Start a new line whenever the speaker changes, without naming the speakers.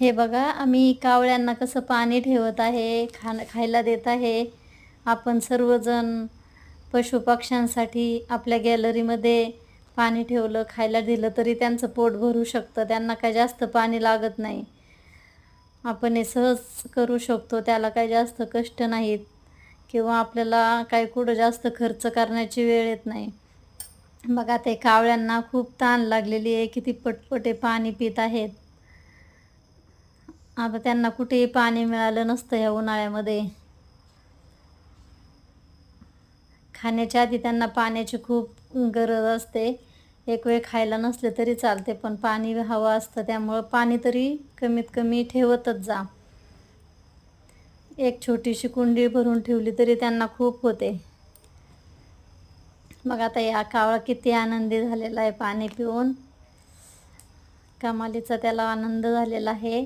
हे बघा आम्ही कावळ्यांना कसं पाणी ठेवत आहे खा खायला देत आहे. आपण सर्वजण पशुपक्ष्यांसाठी आपल्या गॅलरीमध्ये पाणी ठेवलं खायला दिलं तरी त्यांचं पोट भरू शकतं. त्यांना काय जास्त पाणी लागत नाही. आपण हे सहज करू शकतो त्याला काय जास्त कष्ट नाहीत किंवा आपल्याला काही कुठं जास्त खर्च करण्याची वेळ येत नाही. बघा ते कावळ्यांना खूप ताण लागलेली आहे किती पटपटे पाणी पित आहेत. आता त्यांना कुठेही पाणी मिळालं नसतं ह्या उन्हाळ्यामध्ये. खाण्याच्या आधी त्यांना पाण्याची खूप गरज असते. एक वेळ खायला नसले तरी चालते पण पाणी हवं असतं त्यामुळं पाणी तरी कमीत कमी ठेवतच जा. एक छोटीशी कुंडी भरून ठेवली तरी त्यांना खूप होते. मग आता या कावळा किती आनंदी झालेला आहे पाणी पिऊन. कमालीचा त्याला आनंद झालेला आहे.